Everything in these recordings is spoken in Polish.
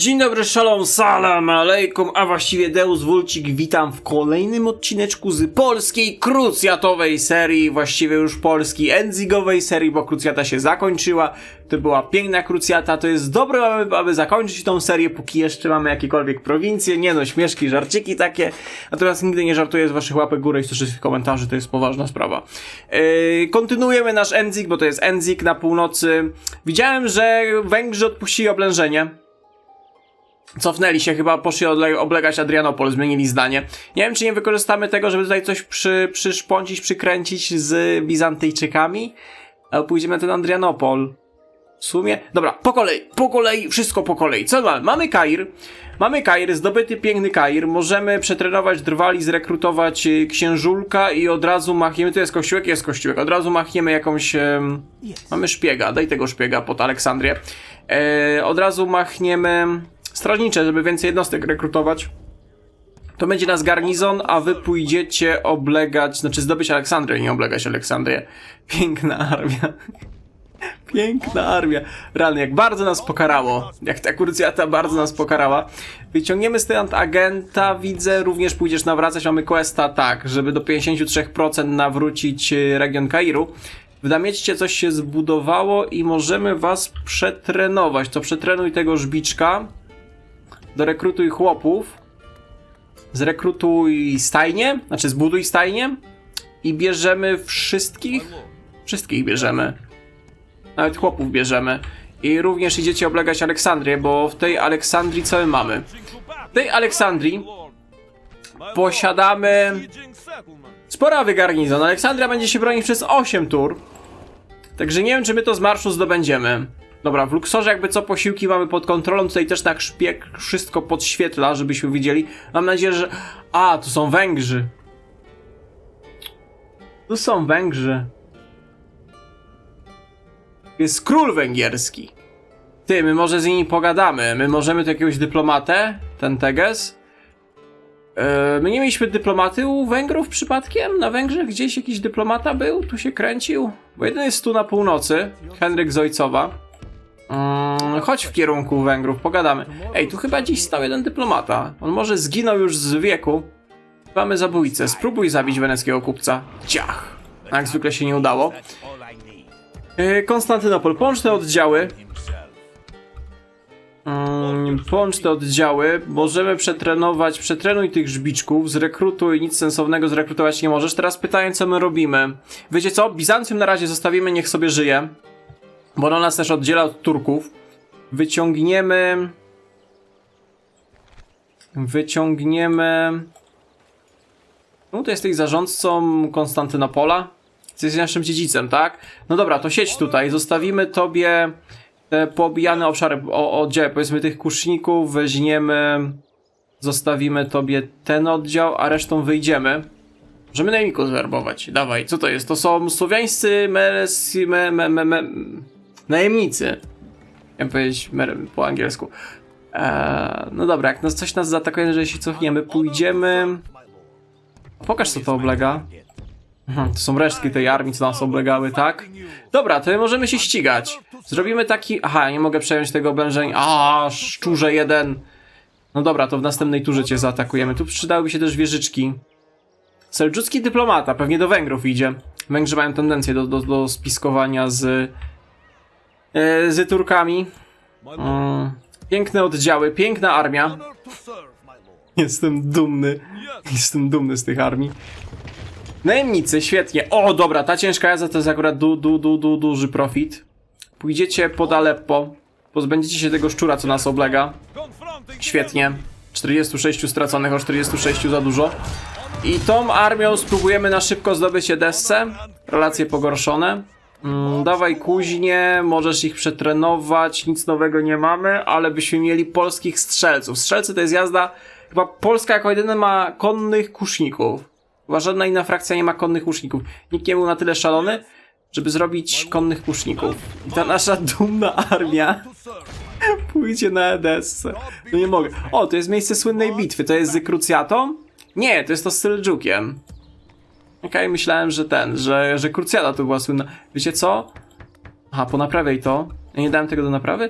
Dzień dobry, szalom, salam alejkum, a właściwie Deus Vulcik, witam w kolejnym odcineczku z polskiej krucjatowej serii, właściwie już polskiej endzigowej serii, bo krucjata się zakończyła, to była piękna krucjata, to jest dobre, aby, aby zakończyć tą serię, póki jeszcze mamy jakiekolwiek prowincje, nie no, śmieszki, żarciki takie, natomiast nigdy nie żartuję z waszych łapek górę i z wszystkich komentarzy, to jest poważna sprawa. Yy, kontynuujemy nasz endzik, bo to jest endzik na północy. Widziałem, że Węgrzy odpuścili oblężenie. Cofnęli się, chyba poszli oblegać Adrianopol, zmienili zdanie. Nie wiem, czy nie wykorzystamy tego, żeby tutaj coś przy, przyszpącić, przykręcić z Bizantyjczykami, ale pójdziemy na ten Adrianopol. W sumie. Dobra, po kolei, po kolei, wszystko po kolei. Co mamy? Mamy Kair. Mamy Kair, zdobyty piękny Kair. Możemy przetrenować drwali, zrekrutować y, księżulka i od razu machniemy. Tu jest kościółek, jest kościółek. Od razu machniemy jakąś. em, mamy szpiega, daj tego szpiega pod Aleksandrię. E, od razu machniemy strażnicze, żeby więcej jednostek rekrutować. To będzie nas garnizon, a wy pójdziecie oblegać, znaczy zdobyć Aleksandrię, nie oblegać Aleksandrię. Piękna armia. Piękna armia. Rany, jak bardzo nas pokarało. Jak ta kurcjata bardzo nas pokarała. Wyciągniemy stąd agenta, widzę, również pójdziesz nawracać. Mamy questa, tak, żeby do 53% nawrócić y, region Kairu. W Damieście coś się zbudowało i możemy was przetrenować. To przetrenuj tego żbiczka. Dorekrutuj chłopów. Zrekrutuj stajnie, znaczy zbuduj stajnie. I bierzemy wszystkich. Wszystkich bierzemy. Nawet chłopów bierzemy. I również idziecie oblegać Aleksandrię, bo w tej Aleksandrii co my mamy? W tej Aleksandrii posiadamy sporawy garnizon. Aleksandria będzie się bronić przez 8 tur. Także nie wiem, czy my to z marszu zdobędziemy. Dobra, w Luksorze jakby co posiłki mamy pod kontrolą, tutaj też tak szpieg wszystko podświetla, żebyśmy widzieli. Mam nadzieję, że... A, tu są Węgrzy. Tu są Węgrzy. Jest król węgierski. Ty, my może z nimi pogadamy. My możemy tu jakiegoś dyplomatę, ten Teges. Yy, my nie mieliśmy dyplomaty u Węgrów przypadkiem? Na Węgrzech gdzieś jakiś dyplomata był? Tu się kręcił? Bo jeden jest tu na północy, Henryk z Ojcowa. Mm, chodź w kierunku Węgrów, pogadamy. Ej, tu chyba dziś stał jeden dyplomata. On może zginął już z wieku. Mamy zabójcę. Spróbuj zabić weneckiego kupca. Ciach. Jak zwykle się nie udało. Yy, Konstantynopol, połącz te oddziały. Mm, połącz te oddziały. Możemy przetrenować. Przetrenuj tych żbiczków. Zrekrutuj. Nic sensownego zrekrutować nie możesz. Teraz pytanie, co my robimy. Wiecie co? Bizancjum na razie zostawimy, niech sobie żyje. Bo ono nas też oddziela od Turków. Wyciągniemy. Wyciągniemy. No, to jesteś zarządcą Konstantynopola. Jesteś naszym dziedzicem, tak? No dobra, to siedź tutaj. Zostawimy tobie te poobijane obszary, o, oddziały, powiedzmy tych kuszników. Weźmiemy. Zostawimy tobie ten oddział, a resztą wyjdziemy. Możemy najemników zwerbować. Dawaj, co to jest? To są słowiańscy meres, me, me, me, me, najemnicy. Chciałem powiedzieć po angielsku. Eee, no dobra, jak nas, coś nas zaatakuje, że się cofniemy, pójdziemy... Pokaż co to oblega. Mhm, to są resztki tej armii, co nas oblegały, tak? Dobra, to my możemy się ścigać. Zrobimy taki... Aha, nie mogę przejąć tego oblężenia. A, szczurze jeden. No dobra, to w następnej turze cię zaatakujemy. Tu przydałyby się też wieżyczki. Seldżucki dyplomata, pewnie do Węgrów idzie. Węgrzy mają tendencję do, do, do spiskowania z, z Turkami. Piękne oddziały, piękna armia. Jestem dumny. Jestem dumny z tych armii. Najemnicy, świetnie. O, dobra, ta ciężka jazda to jest akurat du, du, du, du, duży profit. Pójdziecie pod Aleppo. Pozbędziecie się tego szczura, co nas oblega. Świetnie. 46 straconych, o 46 za dużo. I tą armią spróbujemy na szybko zdobyć Edessę. Relacje pogorszone. Mm, dawaj kuźnie, możesz ich przetrenować, nic nowego nie mamy, ale byśmy mieli polskich strzelców. Strzelcy to jest jazda, chyba Polska jako jedyna ma konnych kuszników. Chyba żadna inna frakcja nie ma konnych łuczników. Nikt nie był na tyle szalony, żeby zrobić konnych kuszników. I ta nasza dumna armia pójdzie na Edessę. No nie mogę. O, to jest miejsce słynnej bitwy. To jest z Krucjatą? Nie, to jest to z Seljukiem. Okej, myślałem, że ten, że, że Krucjata to była słynna. Wiecie co? Aha, ponaprawiaj to. Ja nie dałem tego do naprawy?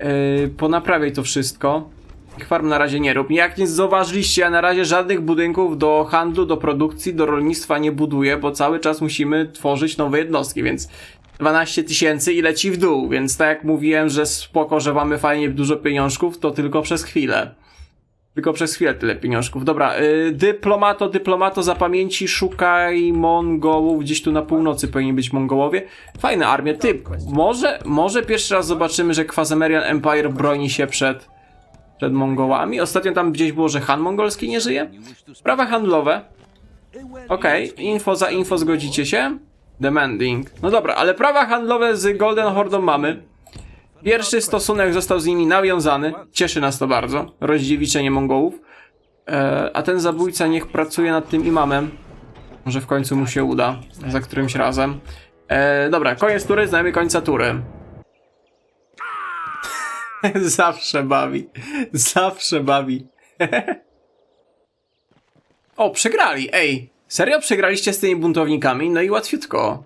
Yy, ponaprawiaj to wszystko. Farm na razie nie rób. Jak nie zauważyliście, ja na razie żadnych budynków do handlu, do produkcji, do rolnictwa nie buduję, bo cały czas musimy tworzyć nowe jednostki, więc 12 tysięcy i leci w dół, więc tak jak mówiłem, że spoko, że mamy fajnie dużo pieniążków, to tylko przez chwilę. Tylko przez chwilę tyle pieniążków. Dobra, yy, dyplomato, dyplomato, zapamięci, szukaj Mongołów. Gdzieś tu na północy powinni być Mongołowie. Fajna armia. Ty, może, może pierwszy raz zobaczymy, że Quasemerian Empire broni się przed, przed Mongołami. Ostatnio tam gdzieś było, że Han mongolski nie żyje. Prawa handlowe. Okej, info za info, zgodzicie się? Demanding. No dobra, ale prawa handlowe z Golden Hordą mamy. Pierwszy stosunek został z nimi nawiązany. Cieszy nas to bardzo. Rozdziewiczenie Mongołów. E, a ten zabójca niech pracuje nad tym imamem. Może w końcu mu się uda. Za którymś razem. E, dobra, koniec tury, znajmy końca tury. Zawsze bawi. Zawsze bawi. o, przegrali, ej. Serio przegraliście z tymi buntownikami? No i łatwiutko.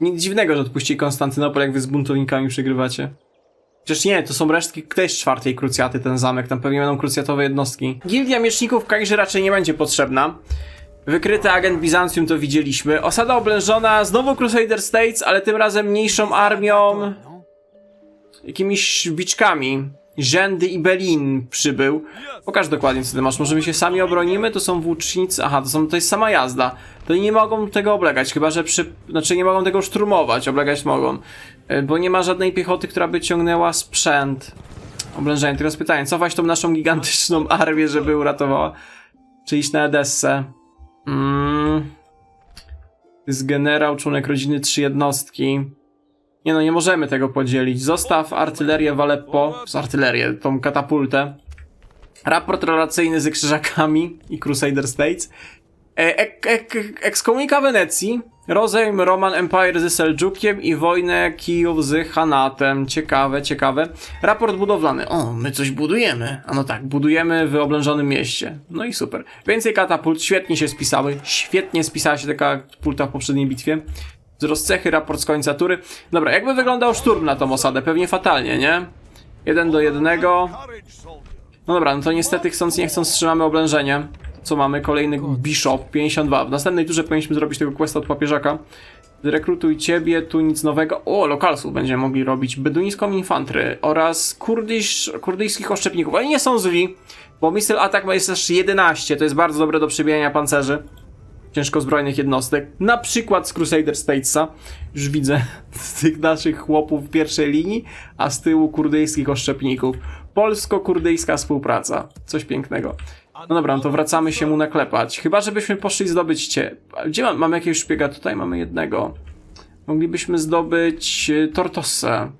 Nic dziwnego, że odpuścili Konstantynopol, jak wy z buntownikami przegrywacie. Przecież nie, to są resztki też czwartej krucjaty, ten zamek, tam pewnie będą krucjatowe jednostki. Gildia Mieczników Kairzy raczej nie będzie potrzebna. Wykryty agent Bizancjum to widzieliśmy. Osada oblężona, znowu Crusader States, ale tym razem mniejszą armią. Jakimiś biczkami. Rzędy i Belin przybył. Pokaż dokładnie co ty masz. Może my się sami obronimy? To są włócznicy. Aha, to, są, to jest sama jazda. To nie mogą tego oblegać, chyba że przy... Znaczy nie mogą tego szturmować, oblegać mogą. E, Bo nie ma żadnej piechoty, która by ciągnęła sprzęt. Oblężenie. Teraz pytanie, cofać tą naszą gigantyczną armię, żeby uratowała? Czy iść na Edessę? Mm. To jest generał, członek rodziny, trzy jednostki. Nie no, nie możemy tego podzielić. Zostaw artylerię w Aleppo, z artylerię, tą katapultę. Raport relacyjny z krzyżakami i Crusader States. E, ek, ek, ekskomunika Wenecji, rozejm Roman Empire z Seljukiem i wojnę Kijów z Hanatem. Ciekawe, ciekawe. Raport budowlany. O, my coś budujemy. A no tak, budujemy w oblężonym mieście. No i super. Więcej katapult, świetnie się spisały. Świetnie spisała się taka katapulta w poprzedniej bitwie. Wzrost cechy, raport z końca tury. Dobra, jakby wyglądał szturm na tą osadę? Pewnie fatalnie, nie? Jeden do jednego. No dobra, no to niestety chcąc nie chcąc trzymamy oblężenie. Co mamy? Kolejny Bishop 52. W następnej turze powinniśmy zrobić tego questa od papieżaka. Zrekrutuj ciebie, tu nic nowego. O, lokalsów będziemy mogli robić. Beduńską infantry oraz kurdyś, kurdyjskich oszczepników. Oni nie są źli, bo missile attack ma jest aż 11. To jest bardzo dobre do przebijania pancerzy ciężkozbrojnych jednostek, na przykład z Crusader Statesa. Już widzę tych naszych chłopów w pierwszej linii, a z tyłu kurdyjskich oszczepników. Polsko-kurdyjska współpraca. Coś pięknego. No dobra, no to wracamy się mu naklepać. Chyba, żebyśmy poszli zdobyć cię. Gdzie mam, mamy jakiegoś szpiega? Tutaj mamy jednego. Moglibyśmy zdobyć y, Tortosę.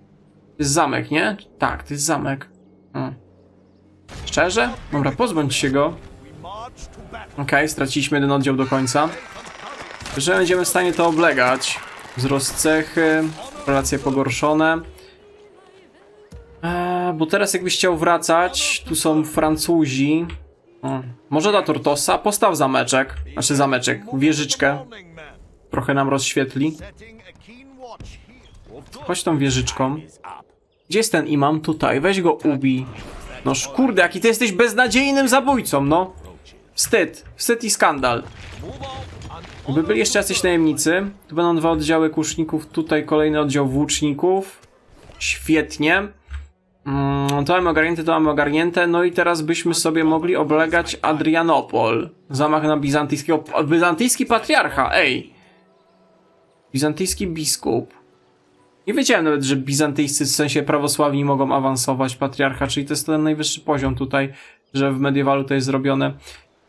To jest zamek, nie? Tak, to jest zamek. Hmm. Szczerze? Dobra, pozbądź się go. Okej, straciliśmy jeden oddział do końca. Że będziemy w stanie to oblegać. Wzrost cechy, relacje pogorszone. Eee, bo teraz jakbyś chciał wracać, tu są Francuzi. Może da Tortosa? Postaw zameczek. Znaczy zameczek, wieżyczkę. Trochę nam rozświetli. Chodź tą wieżyczką. Gdzie jest ten imam? Tutaj, weź go ubij. No kurde, jaki ty jesteś beznadziejnym zabójcą, no. Wstyd, wstyd i skandal. Gdyby byli jeszcze jacyś najemnicy, tu będą dwa oddziały kuszników, tutaj kolejny oddział włóczników. Świetnie. Mm, to mamy ogarnięte, to mamy ogarnięte. No i teraz byśmy sobie mogli oblegać Adrianopol. Zamach na bizantyjskiego... Bizantyjski patriarcha, ej! Bizantyjski biskup. Nie wiedziałem nawet, że bizantyjscy, w sensie prawosławni mogą awansować patriarcha, czyli to jest ten najwyższy poziom tutaj, że w mediewalu to jest zrobione.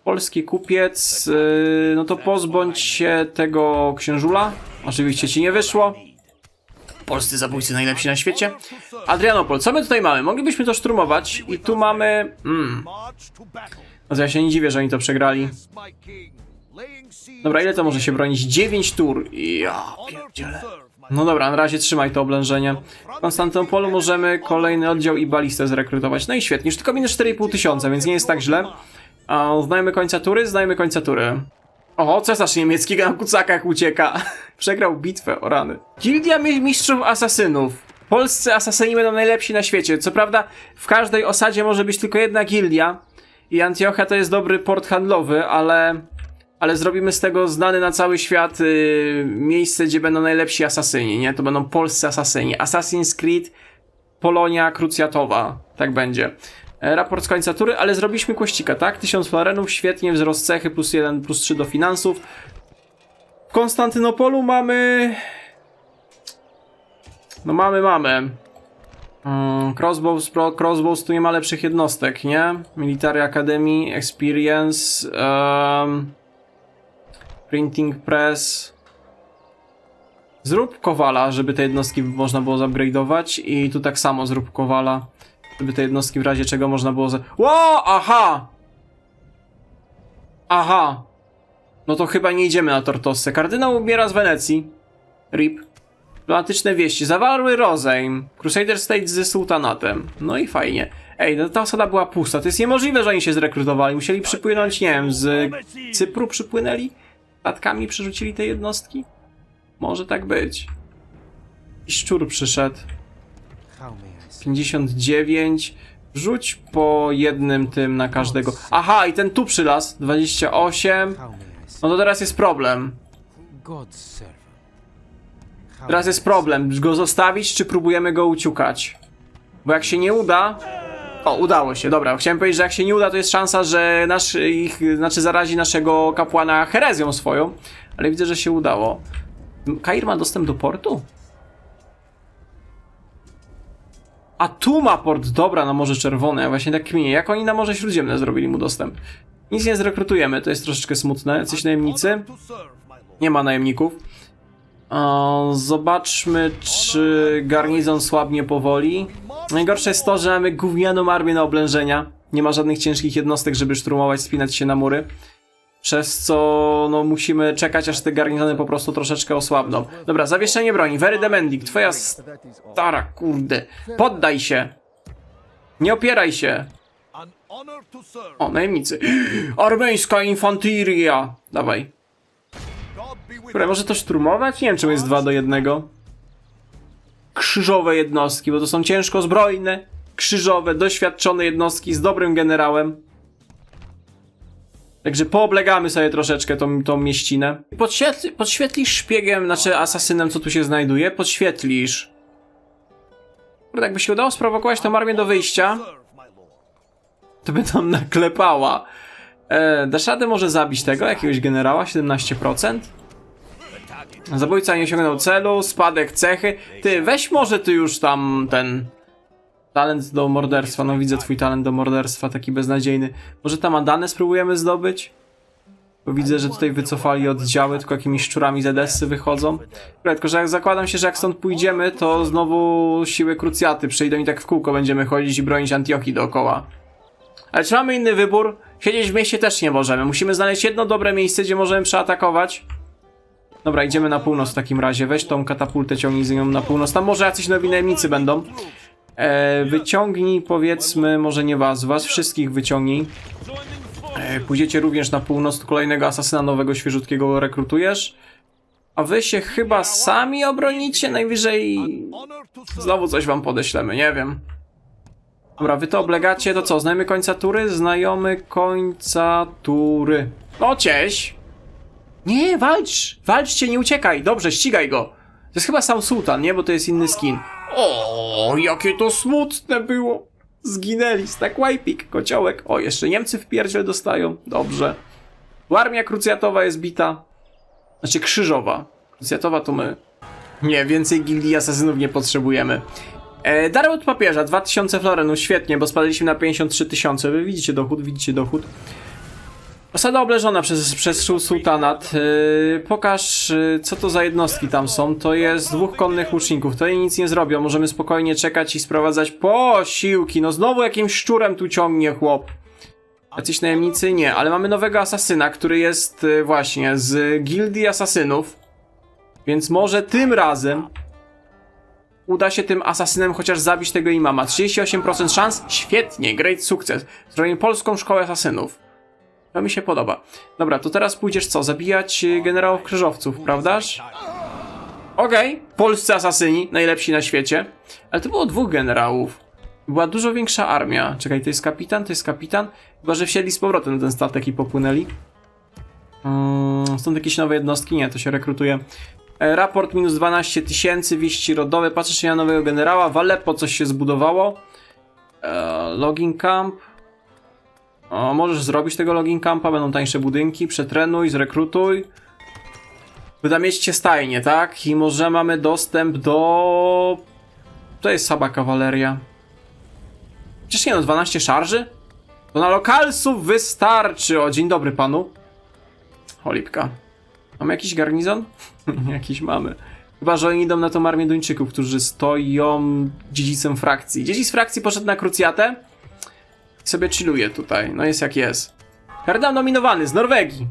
Polski kupiec, yy, no to pozbądź się tego księżula. Oczywiście ci nie wyszło. Polscy zabójcy najlepsi na świecie. Adrianopol, co my tutaj mamy? Moglibyśmy to szturmować i tu mamy... Mm. No ja się nie dziwię, że oni to przegrali. Dobra, ile to może się bronić? 9 tur. Ja pierdzielę. No dobra, na razie trzymaj to oblężenie. W Konstantynopolu możemy kolejny oddział i balistę zrekrutować. No i świetnie, już tylko minus 4,5 tysiąca, więc nie jest tak źle. A, znajmy końca tury? Znajmy końca tury. O, cesarz niemiecki na kucakach ucieka. Przegrał bitwę, o rany. Gildia mi- Mistrzów Asasynów. Polscy asasyni będą najlepsi na świecie. Co prawda, w każdej osadzie może być tylko jedna gildia i Antiochia to jest dobry port handlowy, ale, ale zrobimy z tego znany na cały świat yy, miejsce, gdzie będą najlepsi asasyni, nie? To będą polscy asasyni. Assassin's Creed Polonia Krucjatowa. Tak będzie. E, Raport z końca tury, ale zrobiliśmy kościka, tak? 1000 florenów, świetnie, wzrost cechy, plus 1, plus 3 do finansów. W Konstantynopolu mamy... No mamy, mamy. Mm, crossbows, pro, crossbows tu nie ma lepszych jednostek, nie? Military Academy, Experience, em, Printing Press. Zrób kowala, żeby te jednostki można było zupgrade'ować i tu tak samo zrób kowala, żeby te jednostki w razie czego można było za... Ło! Aha! Aha! No to chyba nie idziemy na Tortossę. Kardynał umiera z Wenecji. RIP. Dyplomatyczne wieści. Zawarły rozejm. Crusader State ze sułtanatem. No i fajnie. Ej, no ta osada była pusta. To jest niemożliwe, że oni się zrekrutowali. Musieli przypłynąć, nie wiem, z Cypru przypłynęli? Statkami przerzucili te jednostki? Może tak być. I szczur przyszedł. How may I say? 59. Rzuć po jednym tym na każdego. Aha, i ten tu przylas. 28. How may I say? No to teraz jest problem. Teraz jest problem. Go zostawić, czy próbujemy go uciukać? Bo jak się nie uda... O, udało się, dobra. Chciałem powiedzieć, że jak się nie uda, to jest szansa, że nasz ich, znaczy zarazi naszego kapłana herezją swoją. Ale widzę, że się udało. Kair ma dostęp do portu? A tu ma port, dobra, na Morze Czerwone. Właśnie tak kminię. Jak oni na Morze Śródziemne zrobili mu dostęp? Nic nie zrekrutujemy, to jest troszeczkę smutne. Jacyś najemnicy? Nie ma najemników. O, zobaczmy, czy garnizon słabnie powoli. Najgorsze jest to, że mamy gównianą armię na oblężenia. Nie ma żadnych ciężkich jednostek, żeby szturmować, spinać się na mury. Przez co no, musimy czekać, aż te garnizony po prostu troszeczkę osłabną. Dobra, zawieszenie broni. Very Demendik, twoja stara, kurde. Poddaj się. Nie opieraj się. O, najemnicy. Armeńska infanteria. Dawaj. Które może to szturmować? Nie wiem, czemu jest 2 do 1. Krzyżowe jednostki, bo to są ciężko zbrojne, krzyżowe, doświadczone jednostki z dobrym generałem. Także pooblegamy sobie troszeczkę tą, tą mieścinę. Podświetli, podświetlisz szpiegiem, znaczy asasynem, co tu się znajduje? Podświetlisz. Kurde, jakby się udało sprowokować tą armię do wyjścia, to by tam naklepała. E, dasz radę może zabić tego, jakiegoś generała, 17%? Zabójca nie osiągnął celu, spadek cechy. Ty, weź może ty już tam ten talent do morderstwa. No widzę twój talent do morderstwa, taki beznadziejny. Może tam Adanę spróbujemy zdobyć? Bo widzę, że tutaj wycofali oddziały, tylko jakimiś szczurami z Edessy wychodzą. Dobra, Tylko, że jak zakładam się, że jak stąd pójdziemy, to znowu siły krucjaty przyjdą i tak w kółko będziemy chodzić i bronić Antiochii dookoła. Ale czy mamy inny wybór? Siedzieć w mieście też nie możemy. Musimy znaleźć jedno dobre miejsce, gdzie możemy przeatakować. Dobra, idziemy na północ w takim razie. Weź tą katapultę, ciągnij z nią na północ. Tam może jacyś nowi najemnicy będą. E, wyciągnij, powiedzmy, może nie was, was wszystkich wyciągnij. E, pójdziecie również na północ, kolejnego asasyna nowego, świeżutkiego rekrutujesz. A wy się chyba sami obronicie, najwyżej. Znowu coś wam podeślemy, nie wiem. Dobra, wy to oblegacie, to co? Znajomy końca tury? Znajomy końca tury. O, cześć! Nie, walcz! Walczcie, nie uciekaj! Dobrze, ścigaj go! To jest chyba sam sułtan, nie? Bo to jest inny skin. O, jakie to smutne było! Zginęli, tak łajpik, kociołek. O, jeszcze Niemcy w pierdziel dostają. Dobrze. Tu Armia krucjatowa jest bita. Znaczy krzyżowa. Krucjatowa to my. Nie, więcej gildii asasynów nie potrzebujemy. E, dar od papieża, 2000 florenów, świetnie, bo spadliśmy na 53 tysiące. Wy widzicie dochód, widzicie dochód. Osada obleżona przez, przez sułtanat. E, pokaż, e, co to za jednostki tam są. To jest dwóch konnych łuczników. To jej nic nie zrobią. Możemy spokojnie czekać i sprowadzać posiłki. No znowu jakimś szczurem tu ciągnie chłop. Jacyś najemnicy? Nie, ale mamy nowego asasyna, który jest e, właśnie z gildii asasynów. Więc może tym razem uda się tym asasynem chociaż zabić tego imama. 38% szans? Świetnie, great sukces. Zrobimy polską szkołę asasynów. To mi się podoba. Dobra, to teraz pójdziesz co? Zabijać y, generałów krzyżowców, prawdaż? Okej, polscy asasyni, najlepsi na świecie. Ale to było dwóch generałów. Była dużo większa armia. Czekaj, to jest kapitan, to jest kapitan. Chyba, że wsiedli z powrotem na ten statek i popłynęli. Mm, stąd jakieś nowe jednostki? Nie, to się rekrutuje. E, raport minus 12 tysięcy, wieści rodowe. Patrzę się na nowego generała. W Aleppo coś się zbudowało. E, login camp. O, możesz zrobić tego login campa, będą tańsze budynki. Przetrenuj, zrekrutuj. Wyda mieście stajnie, tak? I może mamy dostęp do... To jest Saba Kawaleria. Przecież nie no, 12 szarży? To na lokalsów wystarczy. O, dzień dobry panu. Cholipka. Mamy jakiś garnizon? jakiś mamy. Chyba, że oni idą na tą armię Duńczyków, którzy stoją dziedzicem frakcji. Dziedzic frakcji poszedł na krucjatę sobie chilluje tutaj. No jest jak jest. Kardynał nominowany z Norwegii.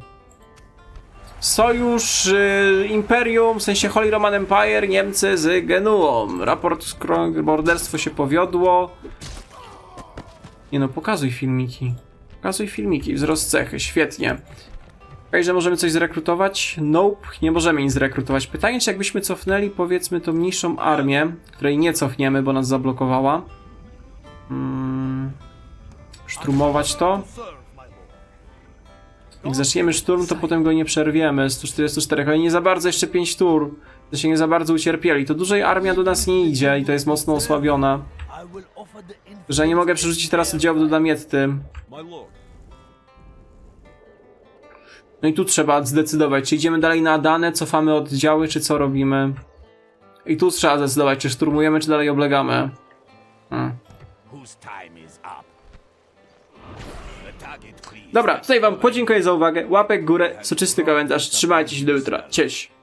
Sojusz y, Imperium, w sensie Holy Roman Empire, Niemcy z Genuą. Raport skro- morderstwo się powiodło. Nie no, pokazuj filmiki. Pokazuj filmiki, wzrost cechy, świetnie. Okej, że możemy coś zrekrutować? Nope, nie możemy nic zrekrutować. Pytanie, czy jakbyśmy cofnęli, powiedzmy, tą mniejszą armię, której nie cofniemy, bo nas zablokowała. Hmm, szturmować to. Jak zaczniemy szturm, to potem go nie przerwiemy. 144, ale nie za bardzo jeszcze 5 tur. To się nie za bardzo ucierpieli. To dużej armia do nas nie idzie i to jest mocno osłabiona. Że nie mogę przerzucić teraz oddziałów do Damietty. No i tu trzeba zdecydować, czy idziemy dalej na Adanę, cofamy oddziały, czy co robimy. I tu trzeba zdecydować, czy szturmujemy, czy dalej oblegamy. Hmm. Dobra, tutaj wam podziękuję za uwagę. Łapek górę, soczysty komentarz. Trzymajcie się do jutra. Cześć.